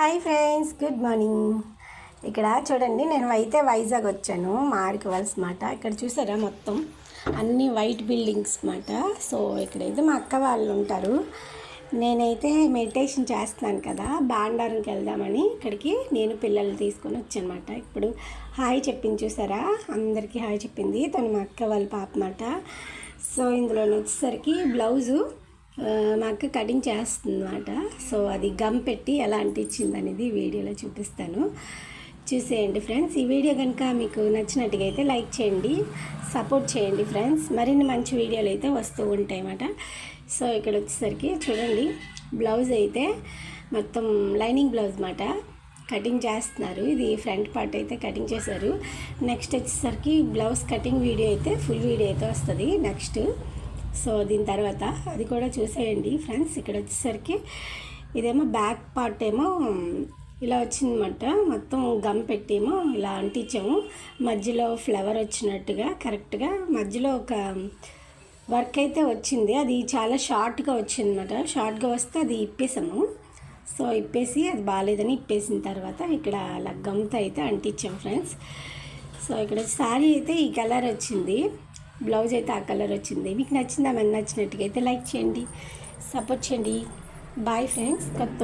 Hi friends good morning ఇక్కడ చూడండి నేను అయితే వైజాగ్ వచ్చాను మా మాట. ఇక్కడ చూసారా మొత్తం? అన్ని వైట్ బిల్డింగ్స్ మాట. సో ఇక్కడైతే మా అక్క వాళ్ళు ఉంటారు. నేనైతే మెడిటేషన్ చేస్తున్నాను కదా బాండారంకి వెళ్దామని. ఇక్కడికి నేను పిల్లలు తీసుకొని వచ్చానమాట ఇప్పుడు హాయ్ చెప్పింది చూసారా? అందరికీ హాయ్ చెప్పింది. తను మా అక్క వాళ్ళ పాప మాట. సో ఇందులో వచ్చేసరికి బ్లౌజు మా అక్క కటింగ్ చేస్తుందన్నమాట. సో అది గమ్ పెట్టి ఎలా అంటించింది అనేది వీడియోలో చూపిస్తాను. చూసేయండి ఫ్రెండ్స్. ఈ వీడియో కనుక మీకు నచ్చినట్టుగా అయితే లైక్ చేయండి సపోర్ట్ చేయండి ఫ్రెండ్స్. మరిన్ని మంచి వీడియోలు అయితే వస్తూ ఉంటాయి అన్నమాట సో ఇక్కడ వచ్చేసరికి చూడండి బ్లౌజ్ అయితే మొత్తం లైనింగ్ బ్లౌజ్ మాట కటింగ్ చేస్తున్నారు. ఇది ఫ్రంట్ పార్ట్ అయితే కటింగ్ చేశారు. నెక్స్ట్ వచ్చేసరికి బ్లౌజ్ కటింగ్ వీడియో అయితే ఫుల్ వీడియో అయితే వస్తుంది. నెక్స్ట్ సో దీని తర్వాత అది కూడా చూసేయండి ఫ్రెండ్స్ ఇక్కడ వచ్చేసరికి ఇదేమో బ్యాక్ పార్ట్ ఏమో ఇలా వచ్చిందన్నమాట. మొత్తం గమ్ పెట్టేమో ఇలా అంటించాము. మధ్యలో ఫ్లవర్ వచ్చినట్టుగా కరెక్ట్గా మధ్యలో ఒక వర్క్ అయితే వచ్చింది. అది చాలా షార్ట్గా వచ్చిందన్నమాట. షార్ట్గా వస్తే అది ఇప్పేసాము. సో ఇప్పేసి అది బాగాలేదని ఇప్పేసిన తర్వాత ఇక్కడ అలా గమ్తో అయితే అంటించాం ఫ్రెండ్స్. సో ఇక్కడ శారీ అయితే ఈ కలర్ వచ్చింది. బ్లౌజ్ అయితే ఆ కలర్ వచ్చింది. మీకు నచ్చిందా? మన నచ్చినట్టుగా అయితే లైక్ చేయండి. సపోర్ట్ చేయండి. బాయ్ ఫ్రెండ్స్ కొత్త